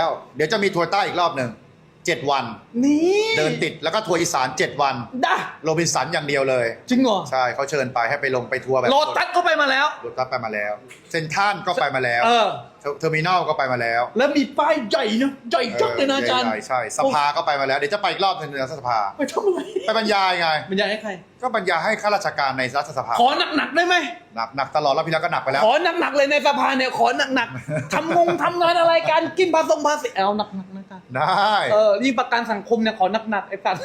แล้วเดี๋ยวจะมีทัวร์ใต้อีกรอบหนึ่งเจ็ดวัน นี่เดินติดแล้วก็ทัวร์อีสานเจ็ดวัน ได้โรบินสันอย่างเดียวเลย จริงเหรอใช่เขาเชิญไปให้ไปลงไปทัวร์แบบโลตัสก็ไปมาแล้วโรตัสไปมาแล้ว เซนทรันก็ไปมาแล้ว เออ เทอร์มินอลก็ไปมาแล้วแล้วมีป้ายใหญ่นะใหญ่จักเลยนะอาจารย์ใช่ใช่สภาก็ไปมาแล้วเดี๋ยวจะไปอีกรอบหนึงในรัฐสภา ไปทำอะไรไปบรรยายไง บรรยายให้ใคร ก็บรรยายให้ข้าราชการในรัฐสภาขอหนักๆได้ไหมหนักหนักตลอดแล้วพี่แล้วก็หนักไปแล้ว ขอหนักๆเลยในสภาเนี่ยขอหนักๆทำงงทำงานอะไรกันกินภาษงภาษีเอาหนักๆนะอาจารย์ได้เออนี่ประกันสังคมเนี่ยขอหนักๆไอ้สัตว์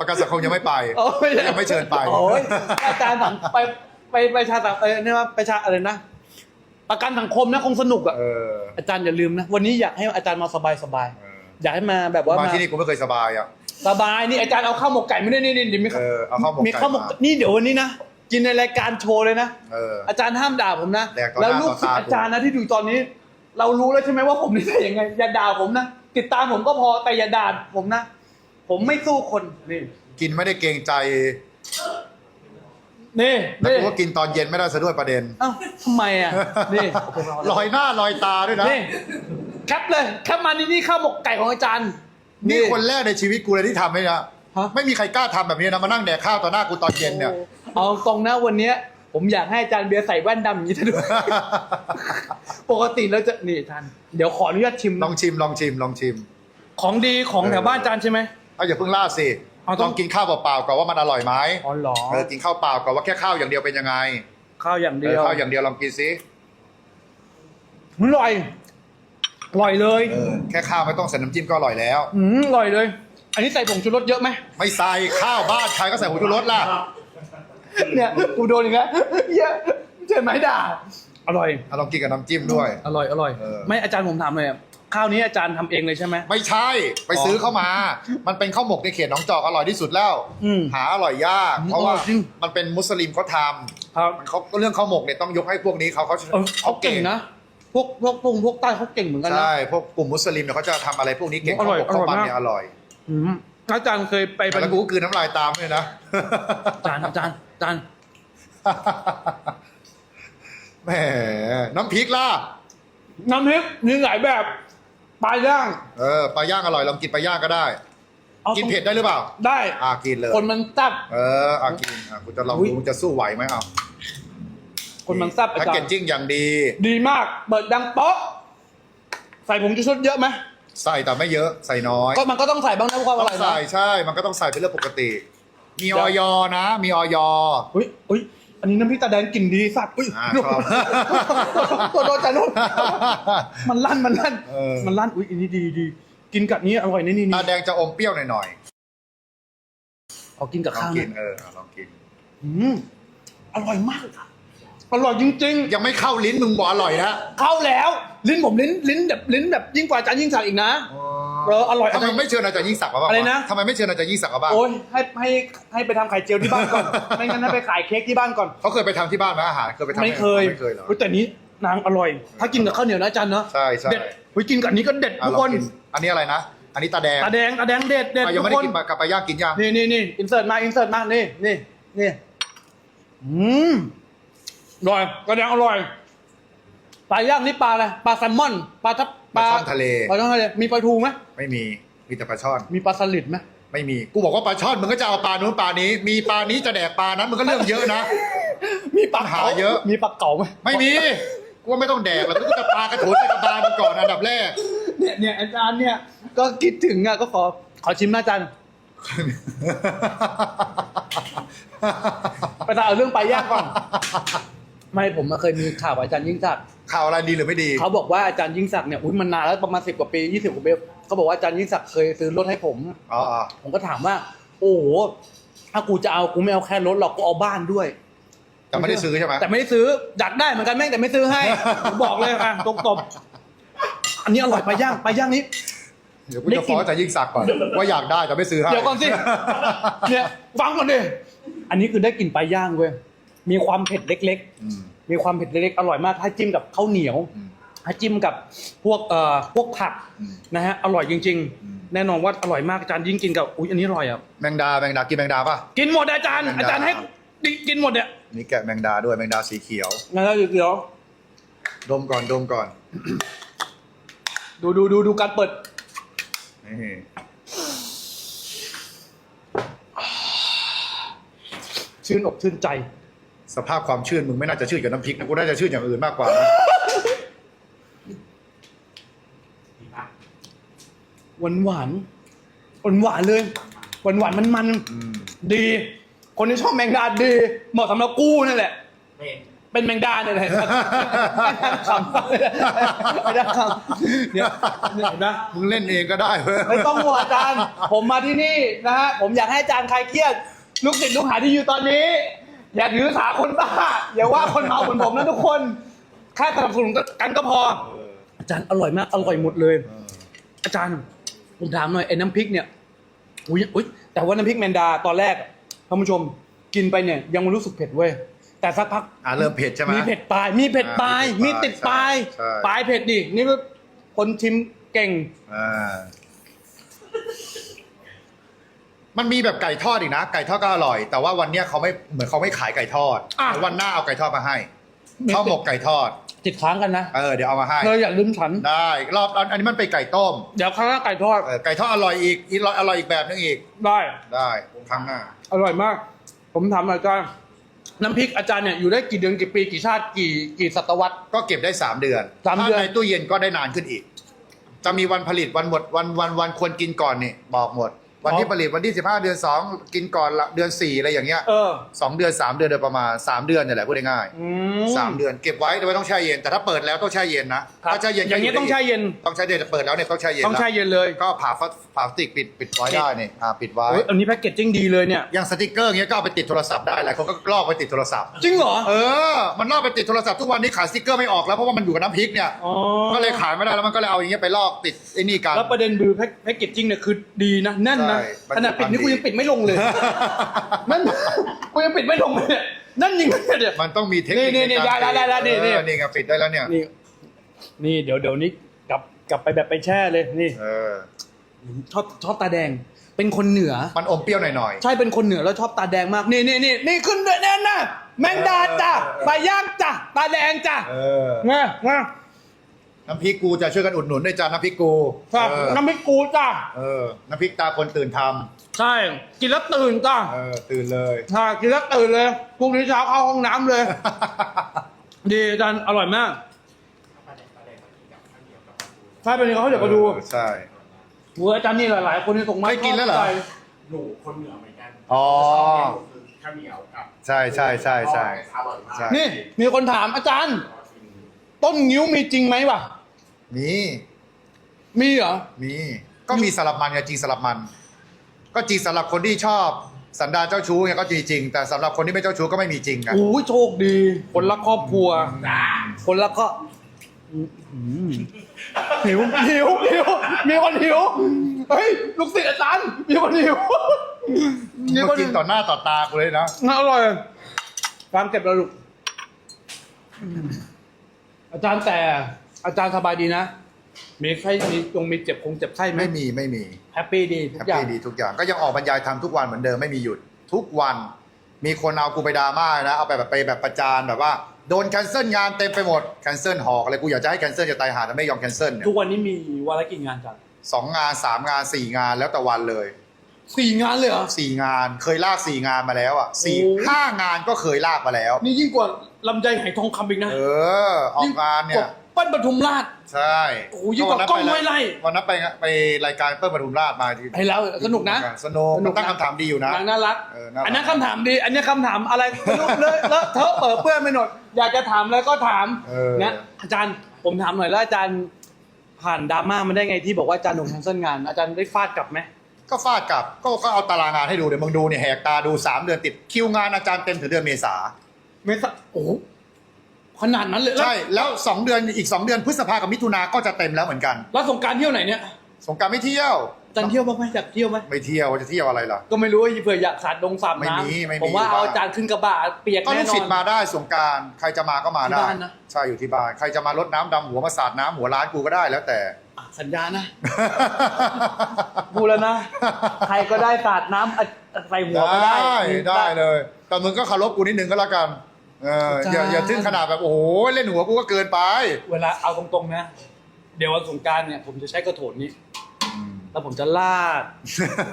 ประกันสังคมยังไม่ไปโอ้ยยังไม่เชิญไปโอ้ยอาจารย์สังไปไปไปชาสังเออเนี่ยว่าไปชาอะไรนะ ประกันสังคมนะคงสนุกอะเอออาจารย์อย่าลืมนะ วันนี้อยากให้อาจารย์มาสบายสบายๆเอออยากให้มาแบบว่ามามาที่นี่กูไม่เคยสบายอะ สบายนี่อาจารย์เอาข้าวหมกไก่ไม่ได้นี่นี่เดี๋ยวมีเออเอาข้าวหมกไก่มีข้าวหมกมานี่เดี๋ยววันนี้นะกินในรายการโชว์เลยนะ เออ อาจารย์ห้ามด่าผมนะ แดกต่อหน้าแล้วลูกศิษต่อย์ตาอาจารย์นะที่ดูตอนนี้ เรารู้แล้วใช่ไหมว่าผมนิสัยยังไง อย่าด่าผมนะ ติดตามผมก็พอแต่อย่าด่าผมนะ ผมไม่สู้คนนี่ กินไม่ได้เกรงใจ นี่แล้วนี่กูก็กินตอนเย็นไม่ได้ซะด้วยประเด็น เอ้าทำไมอะนี่ ลอยหน้าลอยตาด้วยนะ นี่แคปเลยแคปมานี่นี่ข้าวหมกไก่ของอาจารย์ นี่คนแรกในชีวิตกูเลยที่ทำเลยนะฮะ ไม่มีใครกล้าทำแบบนี้นะมานั่งแดกข้าวต่อหน้ากูตอนเย็นเนี่ย เอาตรงนะวันเนี้ย ผมอยากให้อาจารย์เบียร์ใส่แว่นดำอย่างนี้ด้วย ปกติแล้วจะนี่อาจารย์เดี๋ยวขออนุญาตชิมลองชิมลองชิมลองชิม ของดีของแถวบ้านอาจารย์ใช่ไหมเอาอย่าเพิ่งล่าดสิ เอาต้ลององกินข้าวเปล่าๆก่อนว่ามันอร่อยไหมอ๋อเหรอเออกินข้าวเปล่าก่อนว่าแค่ข้าวอย่างเดียวเป็นยังไงข้าวอย่างเอเดีอยวข้าวอย่างเดียวลองกินสิอร่อยอร่อยเลยเออแค่ข้าวไม่ต้องใส่น้ำจิ้มก็อร่อยแล้ว อืมอร่อยเลย อันนี้ใส่ผงชูรสเยอะไหมไม่ใส่ข้าวบ้านใครก็ใส่ผงชูรสล่ะเนี่ยกูโดนอีกแล้วเหี้ยเจ็บไหมด่าอร่อย เอาลองกินกับน้ำจิ้มด้วย อร่อยอร่อย เออ ไม่อาจารย์ผมถามเลยอะ ข้าวนี้อาจารย์ทำเองเลยใช่ไหม ไม่ใช่ไปซื้อเข้ามา มันเป็นข้าวหมกในเขตหนองจอกอร่อยที่สุดแล้วอืมหาอร่อยยาก อืมเพราะว่าอร่อยจริง มันเป็นมุสลิมเขาทครับำมันเขาเรื่องข้าวหมกเนี่ยต้องยกให้พวกนี้เขาเขาเออเขาเก่งนะ พวกพวกปรุงพวกใต้เขาเก่งเหมือนกันนะ ใช่พวกกลุ่มมุสลิมเนี่ยเขาจะทำอะไรพวกนี้เก่งอร่ข้าวอยหมกข้าวปั้นอร่อยมาก เนี่ยอร่อยอืมอาจารย์เคยไปบรรแล้วกูก็คืนน้ำลายตามด้วยนะ อาจารย์อาจารย์อาจารย์ แหมน้ำพริกล่ะน้ำพริกมีหลายแบบ ปลาย่าง เออปลาย่างอร่อยลองกินปลาย่างก็ได้ อากินเผ็ดได้หรือเปล่า ได้ อ่ากินเลย คนมันแซ่บเอออ่ากินอะกูจะลองอุ๊ย ดูมึงจะสู้ไหวไหมเอาคนมันแซ่บอาแพ็กจารเกจย์จิ้งอย่างดี ดีมาก เปิดดังเป๊ะใส่ผงชูรสเยอะไหมใส่แต่ไม่เยอะใส่น้อยก็มันก็ต้องใส่บ้างนะความอต้องร่อยนะ ใส่ใช่มันก็ต้องใส่เป็นเรื่องปกติ มีออยนะ มีออย อุ้ยอุ้ย อันนี้น้ำพริกตาแดงกลิ่นดีสัตว์อุ้ยอ่าโดชอบนโดนจันโดนมันลั่นมันลั่น เออ มันลั่นอุ้ยอันนี้ดีดีกินกับนี้อร่อยนี่นี่ตานี่แดงจะอมเปรี้ยวหน่อยขอกินกับๆลองข้าวกิเนี่นยเออลองกิน อืมอร่อยมากอะอร่อยจริงยังไม่เข้าลิ้นมึงบอกอร่อยนะๆเข้าแล้ว ลิ้นผมลิ้นลิ้นแบบลิ้นแบบยิ่งกว่าอาจารย์ยิ่งศักดิ์อีกนะ เอออร่อยทำไมไม่เชิญอาจารย์ยิ่งศักดิ์มาบ้างอะไรนะ ทำไมไม่เชิญอาจารย์ยิ่งศักดิ์มาบ้างโอ้ยให้ให้ให้ไปทำไข่เจียวที่บ้านก่อน ไม่งั้นให้ไปขายเค้กที่บ้านก่อน เขาเคยไปทำที่บ้านไหมอาหารเคยไปทำไม่เคยไม่เคยเหรอฮ้แต่นี้นางอร่อย ถ้ากินกับข้าวเหนียวนะอาจารย์เนาะใช่ใช่เด็ดเฮ้ยกินกับอันนี้ก็เด็ดอะทุกลคองนกินอันนี้อะไรนะ อันนี้ตาแดง ตาแดง ตาแดงเด็ดเด็ดอะยัทุงกไม่ได้คนกินกับปลาย่างกินยังนี่นี่นี่อินเสิร์ตมา อินเสิร์ตมา นี่นี่นี่อืมอร่อยตาแดงอร่อย ปลาย่างนี่ปลาอะไร ปลาแซลมอน ปลาทับ ปลาช่อนทะเล ปลาช่อนทะเลมีปลาทูไหมไม่มีมีแต่ปลาช่อน มีปลาสลิดไหมไม่มีกูบอกว่าปลาช่อนมึงก็จะเอาปลานู้นปลานี้ มีปลานี้จะแดกปลานั้นมึงก็เรื่องเยอะนะ มีปลาหาเก๋าเยอะ มีปลาเก๋าไหมไม่มีกูว่าไม่ต้องแดกหรอกกูจะปลากระโถนใส่กระบาลมึงก่อนอันดับแรกเนี่ยเนี่ยอาจารย์เนี่ยก็คิดถึงอะก็ขอขอชิมนะอาจารย์ไปถามเอาเรื่องปลาย่างก่อน ไม่ผมอะเคยมีข่าวกับอาจารย์ยิ่งศักดิ์ข่าวอะไรดีหรือไม่ดี เขาบอกว่าอาจารย์ยิ่งศักดิ์เนี่ยอุ้ยมันนานแล้วประมาณสิบกว่าปียี่สิบกว่าปีเขาบอกว่าอาจารย์ยิ่งศักดิ์เคยซื้อรถให้ผมอ๋ออ๋อผมก็ถามว่า โอ้โหถ้ากูจะเอากูไม่เอาแค่รถหรอกกูเอาบ้านด้วย แต่ไม่ได้ซื้อใช่ไหมแต่ไม่ได้ซื้ออยากได้เหมือนกันแม่งแต่ไม่ซื้อให้ผมบอกเลยอะตรงตบอันนี้อร่อยปลาย่างปลาย่างนี้ เดี๋ยวกูจะฟ้องอาจารย์ยิ่งศักดิ์ก่อนว่าอยากได้แต่ไม่ซื้อให้เดี๋ยวก่อนสิเนี่ยฟังก่อนดิอันนี้คือได้กลิ่นปลาย่างเว้ย มีความเผ็ดเล็กอืมๆมีความเผ็ดเล็กๆอร่อยมาก ถ้าจิ้มกับข้าวเหนียวอืมถ้าจิ้มกับพวกเอ่อพวกผักอืมนะฮะอร่อยจริงอืมๆแน่นอนว่าอร่อยมากอาจารย์ยิ่งกินกับอุ้ยอันนี้อร่อยอะแมงดาแมงดากินแมงดาป่ะ กินหมดอาจารย์แมงดาอาจารย์ให้กินหมดเนี่ยนี่แกะแมงดาด้วยแมงดาสีเขียวงั้นแล้วเดี๋ยวดมก่อนดมก่อนอดูดูดูดูการเปิดนี่ชื่นอกชื่นใจ สภาพความชื่นมึงไม่น่าจะชื่นกับน้ำพริกนะกูน่าจะชื่นอย่างอื่นมากกว่านะหวานหวานหวานหวานๆเลย หวานหวานมันมันๆอืมดี คนที่ชอบแมงดาดี เหมาะสำหรับกู้นั่นแหละเป็นเป็นแมงดาเนี่ยแหละขำไม่ได้ขำเนี่ยเนี่ยเห็นไหมมึงเล่นเองก็ได้เว้ย ไม่ต้องห่วงอาจารย์ ผมมาที่นี่นะฮะ ผมอยากให้อาจารย์คลายเครียด ลูกศิษย์ลูกหาที่อยู่ตอนนี้ อย่าถือสาคนบ้าอย่าว่าคนเมาเหมือนผมนะทุกคนแค่สนับสนุนกันก็พอ อาจารย์อร่อยมากอร่อยหมดเลย อาจารย์ผมถามหน่อยไอ้น้ำพริกเนี่ยอุ้ยอุ้ยแต่ว่าน้ำพริกแมนดาตอนแรกอะท่านผู้ชมกินไปเนี่ยยังไม่รู้สึกเผ็ดเว้ยแต่สักพักอ่าเริ่มเผ็ดใช่ไหมมีเผ็ดปลาย มีเผ็ดปลายอ่ามีมีติดปลายใช่ปลายเผ็ดดินี่ก็คนชิมเก่งอ่า มันมีแบบไก่ทอดอีกนะ ไก่ทอดก็อร่อย แต่ว่าวันเนี้ยเขาไม่เหมือนเขาไม่ขายไก่ทอดอะเดี๋ยววันหน้าเอาไก่ทอดมาให้มีข้าวหมกไก่ทอดติดค้างกันนะเออเดี๋ยวเอามาให้ เธออย่าลืมฉัน ได้รอบอันนี้มันเป็นไก่ต้มเดี๋ยวข้างหน้าไก่ทอดเออไก่ทอดอร่อยอีกอีกอร่อยอีกแบบนึงอีกได้ ได้ครั้งหน้า อร่อยมาก ผมถามหน่อยอาจารย์น้ำพริกอาจารย์เนี่ยอยู่ได้กี่เดือนกี่ปีกี่ชาติกี่กี่ศตวรรษ ก็เก็บได้สามเดือนสามเดือน ถ้ในตู้เย็นก็ได้นานขึ้นอีก จะมีวันผลิตวันหมดวันวันวันควรกินก่อนนี่บอกหมด วันที่ผลิตวันที่สิบห้าเดือนสองกินก่อนละเดือนสี่อะไรอย่างเงี้ยเออ สองเดือนสามเดือนโดยประมาณสามเดือนเนี่ยแหละพูดง่ายอืๆสามเดือนเก็บไว้โดยไม่ต้องแช่เย็นแต่ถ้าเปิดแล้วต้องแช่เย็นนะครับถ้าแช่เย็นอย่างนี้ต้องแช่เย็น ต้องแช่เย็นแต่เปิดแล้วเนี่ยต้องแช่เย็นต้องแช่ละเย็นเลยก็ผ่าพลาพลาสติกปิดปิดไว้ได้นี่อ่าปิดไว้เฮ้ยอันนี้แพ็กเกจจิ้งดีเลยเนี่ย อย่างสติกเกอร์เงี้ยก็เอาไปติดโทรศัพท์ได้หลายคนก็ลอกไปติดโทรศัพท์ จริงเหรอ เออ มันลอกไปติดโทรศัพท์ทุกวันนี้ขายสติกเกอร์ไม่ออกแล้วเพราะว่ามันอยู่กับน้ำพริกเนี่ยอ๋อ ก็เลยขายไม่ได้แล้วมันก็เลยเอาอย่างเงี้ยไปลอกติดไอ้นี่กัน แล้วประเด็นคือแพ็กแพ็กเกจจิ้งเนี่ยคือดีนะแน่นนะใช่มันขนาดปิดนี่มันดีกูยังปิดไม่ลงเลยนั่นกูยังปิดไม่ลงเลยเนี่ยนั่นยิงเนี่ยมันต้องมีเทคนิคนี่นี่ใการได้ได้ได้ได้นี่เออนี่ไงปิดได้แล้วเนี่ยนี่นี่เดี๋ยวเดี๋ยวนี้กลับกลับไปแบบไปแช่เลยนี่เออชอบชอบตาแดงเป็นคนเหนือ มันอมเปรี้ยวหน่อยใช่เป็นคนเหนือแล้วชอบตาแดงมาก นี่นี่นี่นี่ขึ้นด้วยแน่นนะแมงดาจ้ะปลาย่างจ้ะตาแดงจ้ะๆเอองาง่า น้ำพริกกูจะช่วยกันอุดหนุนด้วยจ้าน้ำพริกกูครับเออน้ำพริกกูจ้ะเออน้ำพริกตาคนตื่นทใช่กินแล้วตื่นจ้ะำเออตื่นเลย ใช่กินแล้วตื่นเลยพรุ่งนี้เช้าเข้าห้องน้ำเลย ดีอาจารย์อร่อยมากประเด็นประเด็นมากินกับข้าวเหนียวกับปลาทูใช่เป็นเขาเดี๋ยวมาดูเออใช่ เว้ยอาจารย์นี่หลายๆ คนที่ส่งมาเคยกินแล้วเหรอชบใจหนูคนเหนือเหมือนกันอ๋อคือข้าวเหนียวกับใช่ใช่ใช่ใช่ อร่อยมากใช่นี่มีคนถามอาจารย์ ต้นงิ้วมีจริงไหมวะมีมีเหรอ มีก็มีสลับมันกับจริงสลับมัน ก็จริงสำหรับคนที่ชอบสันดานเจ้าชู้เนี่ยก็จริงจริงแต่สำหรับคนที่ไม่เจ้าชู้ก็ไม่มีจริงกันโอ้ยโชคดี คนรักครอบครัว คนรักก็หิวหิวหิวมีคนหิวเฮ้ยลูกศิษย์อาจารย์มีคนหิวมีมาคนกินต่อหน้าต่อตากูเลยนะน่าอร่อยฟังเก็บแล้วลูก อาจารย์แต่อาจารย์สบายดีนะ มีไข้มีตรงมีเจ็บคงเจ็บไข้ไหมไม่มีไม่มีแฮปปี้ดีทุแฮกปอย่างปี้ดีทุกอย่างก็ยังออกบรรยายทำทุกวันเหมือนเดิมไม่มีหยุดทุกวัน มีคนเอากูไปดราม่านะเอาไปแบบไปแบบประจานแบบว่าโดนแคนเซิลงานเต็มไปหมดแคนเซิลหอกอะไรกูอยากจะให้แคนเซิลจะตายหาแต่ไม่ยอมแคนเซิลเนี่ยทุกวันนี้มีวันละกี่งานจัดสองงานสามงานสี่งานแล้วแต่วันเลย สี่งานเลยเหรอ สี่งานเคยลากสี่งานมาแล้วอะสี่โอ้ ห้างานก็เคยลากมาแล้ว นี่ยิ่งกว่าลำไยไหทองคำอีกนะเออ ออกงานเนี่ยเปิ้ลปทุมราช ใช่โอ้โหยิ่งกว่ากล้องห้วยไร่ วันนั้นไปไปรายการเปิ้ลปทุมราชมาที่ให้แล้วสนุกนะ สนุกสนุกนะ ตั้งคำถามดีอยู่นะ นางน่ารัก เออน่ารัก อันนั้นคำถามดี อันนี้คำถามอะไรไม่รู้เลอะเลอะเทอะเปิดเปื้อนไม่หมดอยากจะถามอะไรก็ถามเออ นะอาจารย์ผมถามหน่อยแล้วอาจารย์ผ่านดราม่ามาได้ไงที่บอกว่าอาจารย์โดนแคนเซิลงาน อาจารย์ได้ฟาดกลับไหม ก็ฟาดกลับก็ก็เอาตารางงานให้ดูเดี๋ยวมึงดูเนี่ยแหกตาดู3เดือนติดคิวงานอาจารย์เต็มถึงเดือนเมษาไม่ทราบโอ้โหขนาดนั้นเลยแล้วใช่แล้ว2เดือนอีก2เดือนพฤษภากับมิถุนาก็จะเต็มแล้วเหมือนกัน แล้วสงกรารเที่ยวไหนเนี่ยสงกรารไม่เที่ยวอาจารย์เที่ยวบ้างไหมอยากเที่ยวไหมไม่เที่ยวจะเที่ยวอะไรล่ะ ก็ไม่รู้ว่าเผื่ออยากสาดดงสาดไม่มีน้ำไม่มีผมว่าอยู่เอาบ้าน อาจารย์ขึ้นกระบะเปียกก็ลูแน่กนอศิษน ย์มาได้สงกรารใครจะมาก็มาที่ได้บ้านนะ ใช่อยู่ที่บ้านใครจะมารดน้ำดำหัวมาสาดน้ำหัวร้านกูก็ได้แล้วแต่ อะสัญญานะพูดแล้วนะ ใครก็ได้สาดน้ำอะใส่หัวก็ได้ได้ได้เลย แต่มึงก็เคารพกูนิดนึงก็แล้วกันเอออย่าอาจารย์อย่าถึงขนาดแบบโอ้โหเล่นหัวกูก็เกินไป เวลาเอาตรงๆนะ เดี๋ยววันสงกรารเนี่ย ผมจะใช้กระโถนนี้อืมแล้วผมจะลาด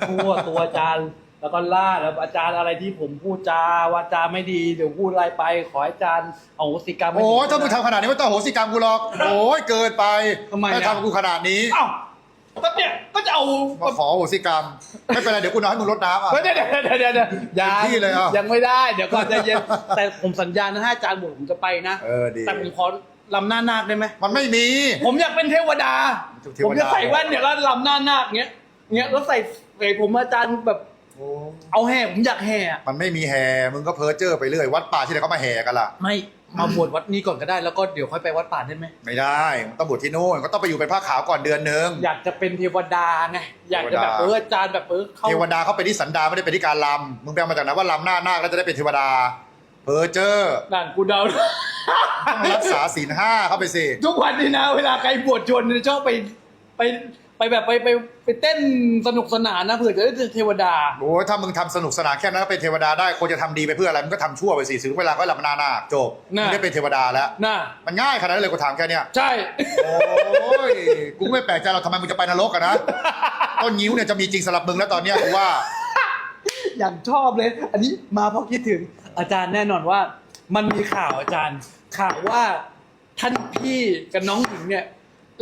ทั่วตัวอาจารย์ แล้วก็ลาดแล้วอาจารย์อะไรที่ผมพูดจาวาจาไม่ดีเดี๋ยวพูดอะไรไป ขอให้อาจารย์เอาโหสิกรรมให้โอ้ผมยถ้ามึงทำขนาดนี้ไม่ต้องโหสิกรรมกูหรอก โอ้ยเกินไปทำไมอะ ถ้าทำกูขนาดนี้อ้าวก็เนี่ยก็จะเอามาขอโหสิกรรม ไม่เป็นไรเดี๋ยวกูนอนให้มึงรดน้ำอะเดี๋ยวเดี๋ยวเดี๋ยวเดี๋ยวเดี๋ยวยังเต็มที่เลยอะ ยังไม่ได้เดี๋ยวก่อนใจเย็นแต่ผมสัญญานะถ้าอาจารย์บอกผมจะไปนะ เออดี แต่ผมขอลำหน้านาคได้ไหม มันไม่มี ผมอยากเป็นเทวดา เทวดา ผมจะใส่แว่นเนี่ยแล้วลำหน้านาคเงี้ย เงี้ยแล้วใส่ใส่ผมอาจารย์แบบโอ้ เอาแห่ผมอยากแห่อะมันไม่มีแห่มึงก็เพ้อเจ้อไปเรื่อยวัดป่าที่ไหนเขามาแห่กันล่ะ ไม่มาบวชวัดนี้ก่อนก็ได้แล้วก็เดี๋ยวค่อยไปวัดป่าได้ไหมไม่ได้มันต้องบวชที่นู่นก็ต้องไปอยู่เป็นผ้าขาวก่อนเดือนนึง อยากจะเป็นเทวดาไงอยากจะแบบเทวดา เอออาจารย์แบบเออเข้าเทวดาเขาไปที่สันดานไม่ได้ไปที่การลำมึงไปเอามาจากไหนว่าลำหน้านาคแล้วจะได้เป็นเทวดา เพ้อเจ้อด่านกูเดา ต้องรักษาศีลห้าเข้าไปสิ ทุกวันนี้นะเวลาใครบวชชนเนี่ยชอบไปไป ไปแบบไปไปไปเต้นสนุกสนานนะเผื่อจะได้เป็นเทวดา โอ้ยถ้ามึงทำสนุกสนานแค่นั้นก็เป็นเทวดาได้คนจะทำดีไปเพื่ออะไรมึงก็ทำชั่วไปสิถึงเวลาก็ลำหน้านาคจบน่ะ มึงได้เป็นเทวดาแล้ว น่ะมันง่ายขนาดนั้นเลยกูถามแค่เนี้ยใช่ โอ้ยกูก็ไม่แปลกใจเราทำไมมึงจะไปนรกอะนะต้นยิ้วเนี่ยจะมีจริงสำหรับมึงแล้วตอนเนี้ยกูว่า อย่างชอบเลย อันนี้มาเพราะคิดถึงอาจารย์แน่นอนว่า มันมีข่าวอาจารย์ ข่าวว่าท่านพี่กับน้องหญิงเนี่ย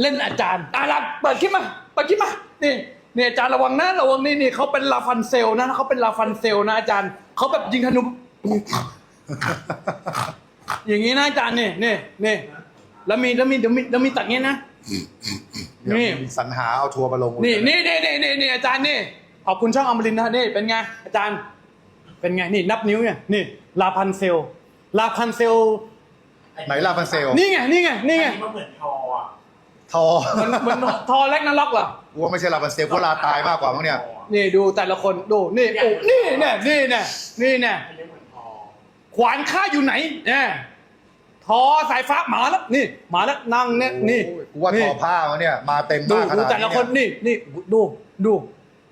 เล่นอาจารย์อาลักเปิดคลิปมา เปิดคลิปมานี่นี่อาจารย์ระวังนะระวังนี่นี่เขาเป็นลาฟันเซลนะเขาเป็นลาฟันเซลนะอาจารย์เขาแบบยิงธนูอย่างนี้นะอาจารย์นี่นี่นี่แล้วมีแล้วมีเดี๋ยวมีเดี๋ยวมีตัดเงี้ยนะนี่สรรหาเอาทัวร์มาลงนี่นี่นี่นี่นี่นี่อาจารย์นี่ขอบคุณช่องอมรินทร์นะนี่เป็นไงอาจารย์ เป็นไงนี่นับนิ้วเนี่ยนี่ลาพันเซลลาพันเซลไหนลาฟันเซลนี่ไงนี่ไงนี่ไงอัมันเหมือนทออะ ทอมันมันทอแล็กนาล็อกเหรอกูว่าไม่ใช่ลาฟันเซลกูว่าลาตายมากกว่ามั้งเนี่ย นี่ดูแต่ละคนดูนี่โอ้นี่เนี่ยนี่เนี่ยนี่เนี่ยอันนี้เหมือนทอขวานข้าอยู่ไหนเนี่ยทอสายฟ้าหมาแล้วนี่หมาแล้วนั่งเนี่ยนี่โอ้ยกูว่าทอผ้ามั้งเนี่ย มาเต็มดูมากขดูนาดแต่ละนี้คนเนี่ยนี่นี่ดูดู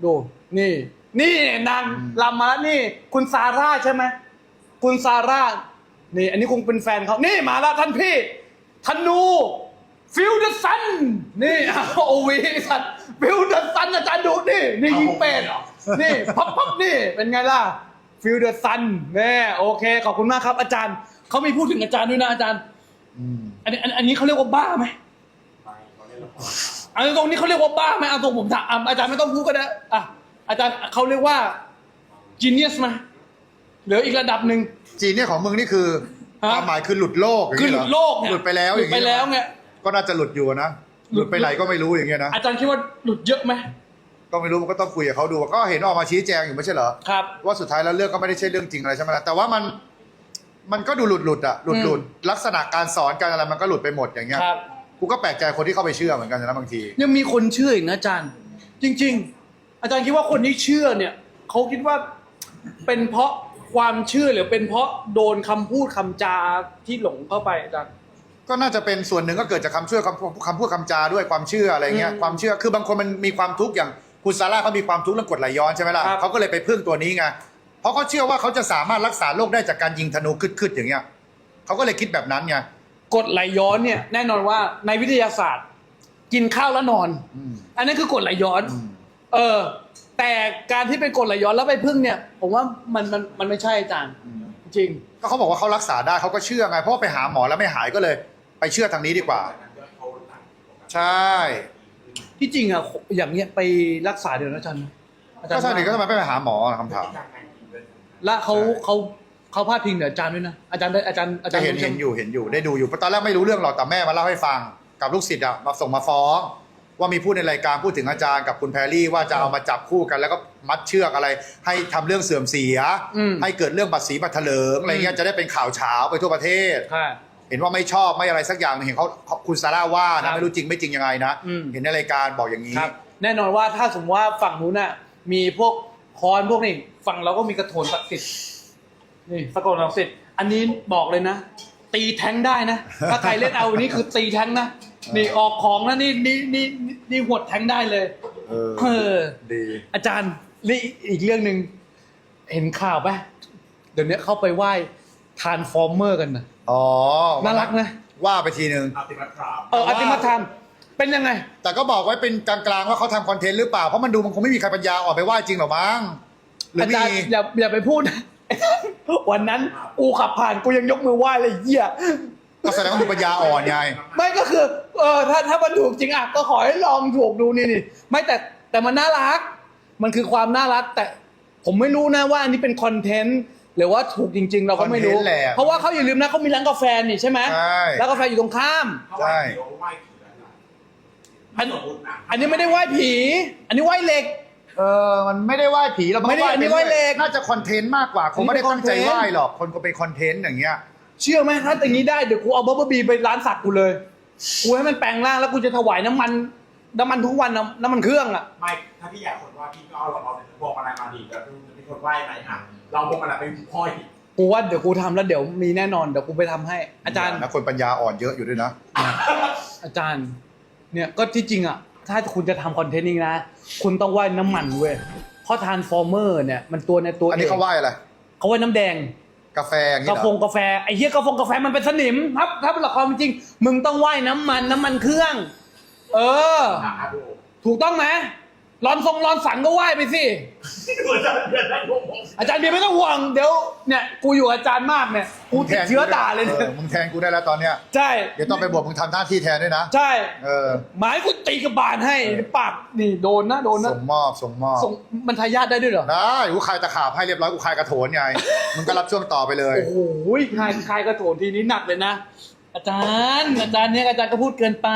ดูนี่ นี่นางลำมาแล้วนี่ คุณซาร่าใช่ไหมคุณซาร่านี่ อันนี้คงเป็นแฟนเขานี่มาแล้วท่านพี่ธนู ฟิลเดอร์ซันนี่โอวีสัตว์ฟิลเดอร์ซันอาจารย์ดูนี่นี่ยิงเป็ดนี่พับพับนี่เป็นไงล่ะฟิลเดอร์ซันแน่โอเค ขอบคุณมากครับ อาจารย์เขามีพูดถึงอาจารย์ด้วยนะอาจารย์อืมอันนี้อันอันนี้เขาเรียกว่าบ้าไหมไปเขาเล่นละครอันตรงนี้เขาเรียกว่าบ้าไหมเอาตรงผมถามอะอาจารย์ไม่ต้องพูดก็ได้อะอาจารย์เขาเรียกว่า genius ไหมเหลืออีกระดับหนึ่งจีนเนี่ยของมึงนี่คือฮะความหมายคือหลุดโลกย่างคือนี้หเรลุดโลกเนี่ยหลุดไปแล้วหอลุดย่างไปนี้แล้วไง ก็น่าจะหลุดอยู่นะหลุดไปไหนก็ไม่รู้อย่างเงี้ยนะอาจารย์คิดว่าหลุดเยอะไหมก็ไม่รู้มันก็ต้องคุยกับเขาดูก็เห็นออกมาชี้แจงอยู่ไม่ใช่เหรอครับว่าสุดท้ายแล้วเรื่องก็ไม่ได้ใช่เรื่องจริงอะไรใช่ไหมล่ะแต่ว่ามันมันก็ดูหลุดหลุดๆอะหลุดหลุดลักษณะการสอนการอะไรมันก็หลุดไปหมดอย่างเงี้ยครับกูก็แปลกใจคนที่เข้าไปเชื่อเหมือนกันนะบางที ยังมีคนเชื่ออีกนะอาจารย์ จริง ๆ อาจารย์คิดว่าคนที่เชื่อเนี่ยเขาคิดว่าเป็นเพราะความเชื่อหรือเป็นเพราะโดนคำพูดคำจาที่หลงเข้าไปอาจารย์ ก็น่าจะเป็นส่วนหนึ่งก็เกิดจากคำเชื่อคำพูดคำพูดคำจาด้วยความเชื่ออะไรเงี้ยอืมความเชื่อคือบางคนมันมีความทุกข์อย่างคุณซาร่าเขามีความทุกข์เรื่องกรดไหลย้อนใช่ไหมล่ะครับ เขาก็เลยไปพึ่งตัวนี้ไงเพราะเขาเชื่อว่าเขาจะสามารถรักษาโรคได้จากการยิงธนูขึ้นๆอย่างเงี้ยเขาก็เลยคิดแบบนั้นไงกฎไหลย้อนเนี่ยแน่นอนว่าในวิทยาศาสตร์ กินข้าวแล้วนอน อืมอันนั้นคือกฎไหลย้อน อืม เออ แต่การที่เป็นกฎไหลย้อนแล้วไปพึ่งเนี่ย ผมว่ามันมันมันไม่ใช่อาจารย์ จริง ก็เขาบอกว่าเขารักษาได้เขาก็เชื่อไงเพราะว่าไปหาหมอแล้วไม่หายก็เลย ไปเชื่อทางนี้ดีกว่าจากนั้นก็เขาต่างใช่ ที่จริงอะอย่างเนี้ยไปรักษาเดี๋ยวนะอาจารย์อาจารก็ย์ใช่ดิก็ทำไมไม่ไปหาหมอคำถามจากนั้นด้วยและเขาใช่ เขาเขาพาดพิงเดี๋ยวอาจารย์ด้วยนะอาจารย์ได้อาจารย์อาจาจะรย์เห็นรู้ใช่เห็นไมอยู่เห็นอยู่ได้ดูอยู่ตอนแรกไม่รู้เรื่องหรอกแต่แม่มาเล่าให้ฟังกับลูกศิษย์อะมาส่งมาฟ้อง ว่ามีพูดในรายการพูดถึงอาจารย์กับคุณแพรรี่ว่าจะเอามาจับคู่กัน แล้วก็มัดเชือกอะไร ให้ทำเรื่องเสื่อมเสีย อืมให้เกิดเรื่องบัตรสีบัตรเถลิงอะไรเงี้ยอืมจะได้เป็นข่าวเช้าไปทั่วประเทศ ค่ะ เห็นว่าไม่ชอบไม่อะไรสักอย่างหนึ่งเห็นเขาเขาคุณซาร่าว่าครันะบไม่รู้จริงไม่จริงยังไงนะ อืม เห็นในรายการบอกอย่างนี้ ครับ แน่นอนว่าถ้าสมมติว่าฝั่งนู้นน่ะ มีพวกคอนพวกนี้ฝั่งเราก็มีกระโถนศักดิ์สิทธิ์นี่สกลศักดิ์สิทธิ์อันนี้บอกเลยนะ ตีแท้งได้นะ ถ้าใครเล่นเอาอันนี้คือตีแท้งนะนี่ออกของนะนี่นี่นี่นี่นี่หวดแท้งได้เลยเออ เออ ดี อาจารย์นี่อีกเรื่องหนึ่งเห็นข่าวปะเดี๋ยวนี้เข้าไปไหว้ทานฟอร์เมอร์กันนะ อ๋อน่ารักนะ ว่าไปทีนึงอาติมัตรามเอออติมาทานไปเป็นยังไง แต่ก็บอกไว้เป็นกลางๆว่าเขาทำคอนเทนต์หรือเปล่า เพราะมันดูมันคงไม่มีใครปัญญาออกไปไหว้จริงหรอกมั้งหรืออามีจารย์อย่าอย่าไปพูดวันนั้นกูขับผ่านกูยังยกมือไหว้เลยเหี้ย ก็แสดงว่าดูปัญญาอ่อนไงไม่ก็คือ เออถ้าถ้ามันถูกจริงอะก็ขอให้ลองถูกดูนี่นี่ไม่แต่แต่มันน่ารัก มันคือความน่ารัก แต่ผมไม่รู้นะว่าอันนี้เป็นคอนเทนต์ หรือว่าถูกจริง ๆ เราก็ไม่รู้ คอนเทนต์แหละ เพราะว่าเขาอย่าลืมนะเขามีร้านกาแฟนี่ใช่ไหมใช่ ร้านกาแฟอยู่ตรงข้าม ถ้าไหว้ผีก็ไหว้ผีแล้วนะอันสมมตินะอันนี้ไม่ได้ไหว้ผี อันนี้ไหว้เหล็ก เออมันไม่ได้ไหว้ผีเราไม่ได้อันนี้ไหว้เลขน่าจะคอนเทนต์มากกว่าคงไม่ได้ตั้งใจอันนี้เป็นคอนเทนต์ไหว้หรอกคนก็เป็นคอนเทนต์อย่างเงี้ย เชื่อไหมถ้าอย่างนี้ได้เดี๋ยวกูเอาบับเบิ้ลบีไปร้านสักกูเลยกูให้มันแปลงร่างแล้วกูจะถวายน้ำมันน้ำมันทุกวันนะน้ำมันเครื่องอะ ไม่ถ้าพี่อยากคนไหว่าพี่ก็เอาเราเอาพวงมาลัยมาดีแล้วจะ มีคนไหว้ไหมอะเราพวงมาลัยไปห้อยกูว่าเดี๋ยวกูทำแล้วเดี๋ยวมีแน่นอนเดี๋ยวกูไปทำให้ อาจารย์นะคนปัญญาอ่อนเยอะอยู่ด้วยนะ อาจารย์ เนี่ยก็ที่จริงอะ ถ้าคุณจะทำคอนเทนต์นี้นะ คุณต้องไหว้น้ำมันเว้ยเพราะทานฟอร์เมอร์เนี่ยมันตัวในตัวอันนี้เขาไหว้อะไร เขาไหว้น้ำแดง กาแฟอย่างงี้กาเหรแฟอกาแฟไอ้เหี้ยกาแฟกาแฟมันเป็นสนิมครับถ้าเป็นละครจริง มึงต้องไหว้น้ำมันน้ำมันเครื่อง เออ อะดูถูกต้องไหม รอนทรงรอนสันก็ไหว้ไปสิเหมือนจะเดือดได้งงอาจารย์เบียร์ไม่ต้องห่วง เดี๋ยวเนี่ย กูอยู่กับอาจารย์มากเนี่ย กูติดเชื้อด่าเลยเนี่ย ออมึงแทนกูได้แล้วตอนเนี้ย ใช่ เดี๋ยวต้องไปบวกมึงทำหน้าที่แทนด้วยนะ ใช่ เออ หมายกูตีกระบาลให้ปากนี่โดนนะโดนนะส่งมอบส่งมอบส่งมันทายาทได้ด้วยเหรอ ได้กูคายตะขาบให้เรียบร้อยกูคายกระโถนไง มึงก็รับช่วงต่อไปเลย โอ้โหคลายคลายกระโถนทีนี้หนักเลยนะ อาจารย์ อาจารย์เนี่ยอาจารย์ก็พูดเกินไป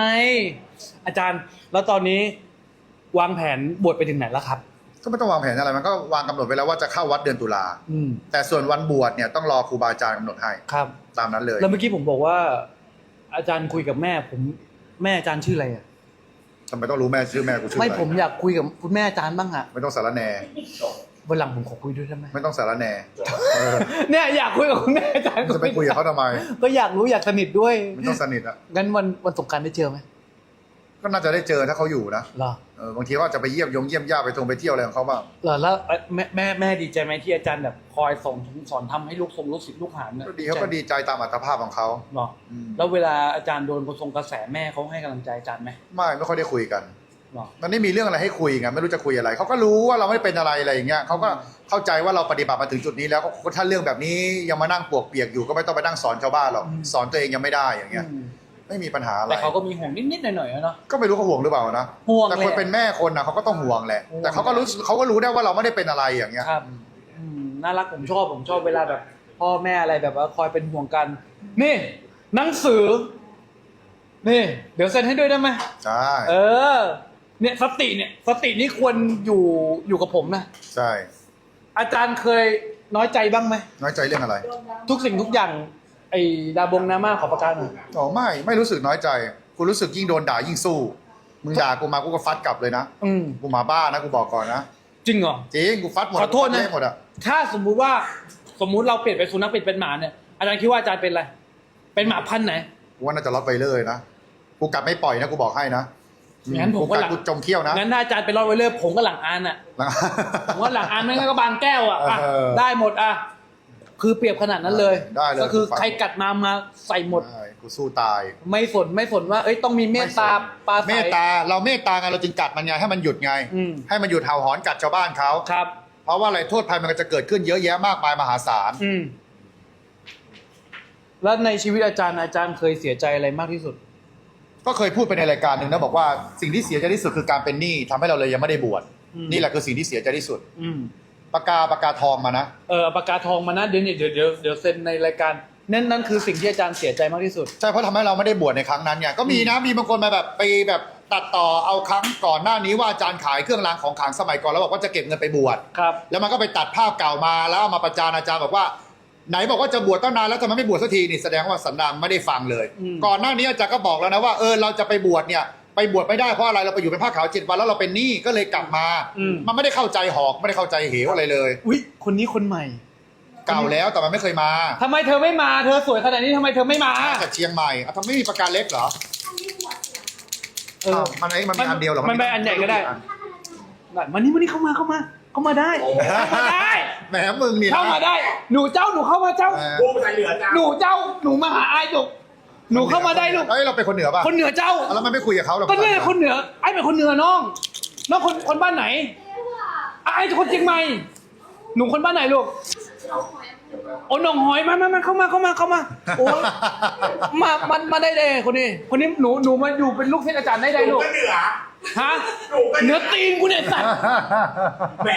อาจารย์ แล้วตอนนี้ วางแผนบวชไปถึงไหนแล้วครับ ก็ไม่ต้องวางแผนอะไรมันก็วางกำหนดไว้แล้วว่าจะเข้าวัดเดือนตุลา อืมแต่ส่วนวันบวชเนี่ยต้องรอครูบาอาจารย์กำหนดให้ครับ ตามนั้นเลย แล้วเมื่อกี้ผมบอกว่า อาจารย์คุยกับแม่ ผมแม่อาจารย์ชื่ออะไรอะทำไมต้องรู้แม่ชื่อแม่กูชื่อไม่อะไรผมอยากคุยกับคุณแม่อาจารย์บ้างอะไม่ต้องสารแหนวันหลังผมขอคุยด้วยได้ไหมไม่ต้องสารแหนเออเนี่ยอยากคุยกับคุณแม่อาจารย์มึงจะไปคุยกับเขาทำไมก็อยากรู้อยากสนิทด้วยไม่ต้องสนิทอะงั้นวันวันสงกรารได้เจอไหม ก็น่าจะได้เจอถ้าเขาอยู่นะเหรอเออบางทีว่าจะไปเยี่ยมยงเยี่ยมญาติไปทงไปเที่ยวอะไรของเขาบ้างเหรอแล้วเอ่อแม่แม่แม่ดีใจไหมที่อาจารย์แบบคอยส่งสอนทำให้ลูกทรงลูกศิษย์ลูกหาเนี่ยก็ดีเขาก็ดีใจตามอัตภาพของเขาเหรออืมแล้วเวลาอาจารย์โดนกระทรงกระแสแม่เขาให้กำลังใจอาจารย์ไหมไม่ไม่ค่อยได้คุยกัน เหรอ มันไม่มีเรื่องอะไรให้คุยไงไม่รู้จะคุยอะไรเขาก็รู้ว่าเราไม่เป็นอะไรอะไรอย่างเงี้ยเขาก็เข้าใจว่าเราปฏิบัติมาถึงจุดนี้แล้วก็ถ้าเรื่องแบบนี้ยังมานั่งปวกเปียกอยู่ก็ไม่ต้องไปนั่งสอนชาวบ้านหรอกสอนตัวเองยังไม่ได้อย่างเงี้ยอืม ไม่มีปัญหาอะไรแต่เขาก็มีห่วงนิดๆหน่อยๆอะเนาะก็ไม่รู้เขาห่วงหรือเปล่านะห่วงแต่แหคนละเป็นแม่คนนะเขาก็ต้องห่วงแหละห่วงแต่เขาก็รู้เขาก็รู้ได้ว่าเราไม่ได้เป็นอะไรอย่างเงี้ยครับอืมน่ารักผมชอบผมชอบเวลาแบบ พ่อแม่อะไรแบบว่าคอยเป็นห่วงกัน นี่ หนังสือ นี่ เดี๋ยวเซ็นให้ด้วยได้ไหมใช่เออ เนี่ยสติเนี่ย สตินี่ควรอยู่อยู่กับผมนะใช่ อาจารย์เคยน้อยใจบ้างไหมน้อยใจเรื่องอะไร ทุกสิ่งทุกอย่าง ไอ้ดาบงนามาขอประการหน่อยอ๋อไม่ไม่รู้สึกน้อยใจ กูรู้สึกยิ่งโดนด่ายิ่งสู้ มึงด่ากูมากูก็ฟัดกลับเลยนะ อืมกูหมาบ้านะกูบอกก่อนนะจริงเหรอ จริงกูฟัดหมดขอโทษนะ กูฟัดเละหมดอะถ้าสมมุติว่าสมมุติเราเปลี่ยนเป็นสุนัขเปลี่ยนเป็นหมาเนี่ยอาจารย์คิดว่าอาจารย์เป็นอะไร เป็นหมาพันธุ์ไหน กูว่าน่าจะล็อตไวเลอร์นะ กูกัดไม่ปล่อยนะกูบอกให้นะงั้นผมก็กัดหลังกูจมเขี้ยวนะงั้นถ้าอาจารย์เป็นรอดไวเลอร์ผมก็หลังอานอะ หลัง ผมว่าหลังอานไม่งั้นก็บางแก้วอะอะเออ ได้หมดอะ คือเปรียบขนาดนั้นเลย ได้เลยก็คือผมฟังใครกัดมามาใส่หมดใช่กูสู้ตาย ไม่สนไม่สนว่า เอ้ยต้องมีเมตตาปลาใส เมตตาเราเมตตาไงเราจึงกัดมันไงให้มันหยุดไง อืม ให้มันหยุดเห่าหอนกัดชาวบ้านเขาครับ เพราะว่าอะไรโทษภัยมันก็จะเกิดขึ้นเยอะแยะมากมายมหาศาลอืม แล้วในชีวิตอาจารย์อาจารย์เคยเสียใจอะไรมากที่สุด ก็เคยพูดไปในรายการหนึ่งนะบอกว่าสิ่งที่เสียใจที่สุดคือการเป็นหนี้ทำให้เราเลยยังไม่ได้บวชอืม นี่แหละคือสิ่งที่เสียใจที่สุด อืม ปากกาปากกาทองมานะ เออปากกาทองมานะเดี๋ยวนี้เดี๋ยวเดี๋ยวเดี๋ยวเซ็นในรายการนั่นนั่นคือสิ่งที่อาจารย์เสียใจมากที่สุด ใช่เพราะทำให้เราไม่ได้บวชในครั้งนั้นไงก็มีนะมีบางคนมาแบบไปแบบตัดต่อเอาครั้งก่อนหน้านี้ว่าอาจารย์ขายเครื่องรางของขลังสมัยก่อนแล้วบอกว่าจะเก็บเงินไปบวชครับ แล้วมันก็ไปตัดภาพเก่ามาแล้วเอามาประจานอาจารย์บอกว่า ไหนบอกว่าจะบวชตั้งนานแล้วทำไมไม่บวชสักทีนี่แสดงว่าสันดานไม่ได้ฟังเลย อืม ก่อนหน้านี้อาจารย์ก็บอกแล้วนะว่าเออเราจะไปบวชเนี่ย ไปบวชไม่ได้เพราะอะไรเราไปอยู่เป็นผ้าขาวเจ็ดวันแล้วเราเป็นหนี้ก็เลยกลับมา อืม มันไม่ได้เข้าใจหอกไม่ได้เข้าใจเหวอะไรเลย อุ๊ย คนนี้คนใหม่ เก่าแล้วแต่มันไม่เคยมาทำไมเธอไม่มาเธอสวยขนาดนี้ทำไมเธอไม่มามาจากเชียงใหม่อะทำไมไม่มีประกันเล็กเหรอเออ อ้าวมันไอ้มันมีอันเดียวเหรอมันเป็นอันใหญ่ก็ได้มานี่มานี่เข้ามาเข้ามา เข้ามาได้เข้ามาได้ แหมมึงนี่นะเข้ามาได้ หนูเจ้าหนูเข้ามาเจ้า เออบูมใส่เหลือจ้าหนูเจ้าหนูมาหาอายจุก หนูเข้ามาได้ลูก เอ้ยเราเป็นคนเหนือป่ะคนเหนือเจ้าเอาแล้วมันไม่คุยกับเขาหรอก็เนี่ยคนเหนือไอ้เป็นคนเหนือน้อง น้องคนคนบ้านไหนอะไอ้คนเชียงใหม่ หนูคนบ้านไหนลูกโอ้หนองหอยมามามาเข้ามาเข้ามาเข้ามาโอ้ยมามามาได้เลยคนนี้ คนนี้หนูหนูมาอยู่เป็นลูกศิษย์อาจารย์ได้หได้นูลูกก็เหนือฮะหนูก็เหนือตีนกูเนี่ยสัตว์แหม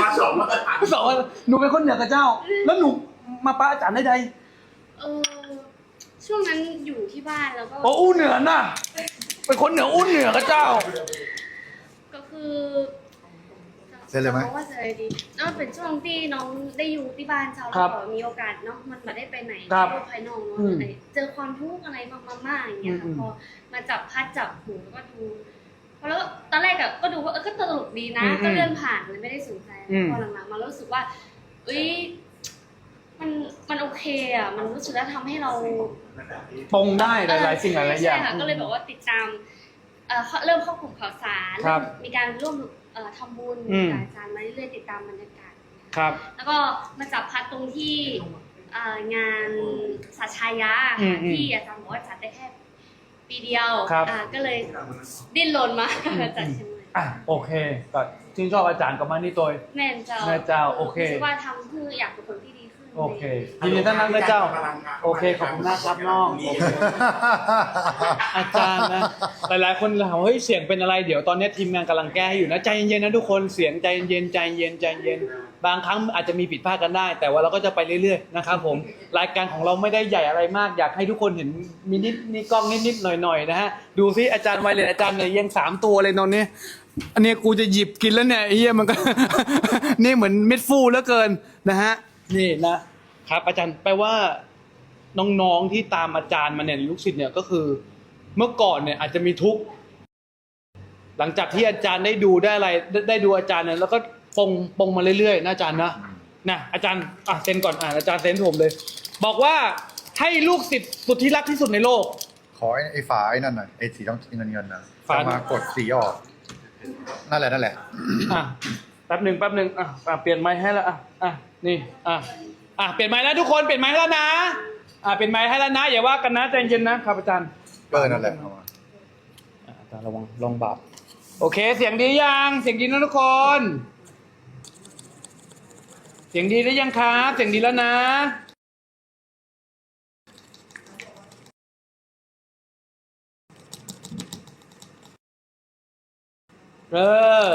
มาสองมาตรฐานสอนหนูเป็นคนเหนือกับเจ้า แล้วหนูมาป้าอาจารย์ได้ไดเออ ช่วงนั้นอยู่ที่บ้านแล้วก็ โอ้อู้เหนือน่ะ เป็นคนเหนืออู้เหนือกับเจ้า ก็คือเสร็จเลยไหมพราะว่าเสร็จเลยดีแล้วเป็นช่วงที่น้องได้อยู่ที่บ้านเจ้าครับแล้วก็มีโอกาสเนาะมันมาได้ไปไหนครับโลกภายนอกเนาะอืมเลยเจอความทุกข์อะไรมากๆอย่างเงี้ยอืค่ะมพอมาจับพัดจับหูแล้วก็ดูพอแล้วตอนแรกอะก็ดูว่าเออก็ตลกดีนะ อืมก็เลื่อนผ่านเลยไม่ได้สนใจอืม พอหลังๆมารู้สึกว่าเอ้ย มันมันโอเคอะมันรู้สึกว่าทำให้เราตรงได้หลายๆสิ่งหลายๆอย่าง ใช่ค่ะก็เลยแบบว่าติดตามเอ่อเริ่มเข้ากลุ่มข่าวสารครับมีการร่วมเอ่อทำบุญอืม กับอาจารย์มาเรื่อยๆติดตามบรรยากาศ ครับ แล้วก็มาจับพัดตรงที่เอ่องานสัชายะอืมค่ะอืมที่อาจารย์บอกว่าจัดได้แค่ปีเดียวครับ อ่าก็เลยดิ้นรนมาจัดเชียงใหม่อะโอเค ก็ชื่นชอบอาจารย์กับมานี่ตัว แม่นเจ้าแม่เจ้าโอเค รู้สึกว่าทำเพื่ออยากเป็นคนที่ดีขึ้น โอเคยินดีต้อนรับนะเจ้า โอเคขอบคุณมากครับน้องอาจารย์นะหลายๆคนถามว่าเฮ้ยเสียงเป็นอะไรเดี๋ยวตอนนี้ทีมงานกำลังแก้ให้อยู่นะใจเย็นๆนะทุกคนเสียงใจเย็นใจเย็นใจเย็น บางครั้งอาจจะมีผิดพลาดกันได้ แต่ว่าเราก็จะไปเรื่อยๆนะครับผมรายการของเราไม่ได้ใหญ่อะไรมาก อยากให้ทุกคนเห็นมินินี่กล้องนิดๆหน่อยๆนะฮะดูซิอาจารย์ไวเลสอาจารย์เนี่ยยังสามตัวเลยนนนี้อันนี้กูจะหยิบกินแล้วเนี่ยไอ้เฮียมันก็ นี่เหมือนเม็ดฟูเหลือเกินนะฮะ นี่นะครับ อาจารย์แปลว่าน้องๆที่ตามอาจารย์มาเนี่ยลูกศิษย์เนี่ยก็คือ เมื่อก่อนเนี่ยอาจจะมีทุกข์หลังจากที่อาจารย์ได้ดูได้อะไรได้ได้ดูอาจารย์เนี่ยแล้วก็ปรงปรงมาเรื่อยๆนะอาจารย์นะนะอาจารย์อะเซ็นก่อนอ่านอาจารย์เซ็นผมเลย บอกว่าให้ลูกศิษย์สุดที่รักที่สุดในโลก ขอไอ้ไอ้ฝาไอ้นั่นหน่อยไอ้สีต้องเงินเงินๆนะฝา จะมากดสีออก นั่นแหละนั่นแหละ อะแป๊บหนึ่งแป๊บหนึ่งอะอะเปลี่ยนไม้ให้แล้วอะอะนี่อะอะเปลี่ยนไม้แล้วทุกคนเปลี่ยนไม้ให้แล้วนะอะเปลี่ยนไม้ให้แล้วนะอย่าว่ากันนะใจเย็นนะครับอาจารย์เออนั่นแหละเอามาอะอาจารย์ระวังลองบาปโอเค เสียงดียังเสียงดีนะทุกคน เสียงดีได้ยังครับเสียงดีแล้วนะเออ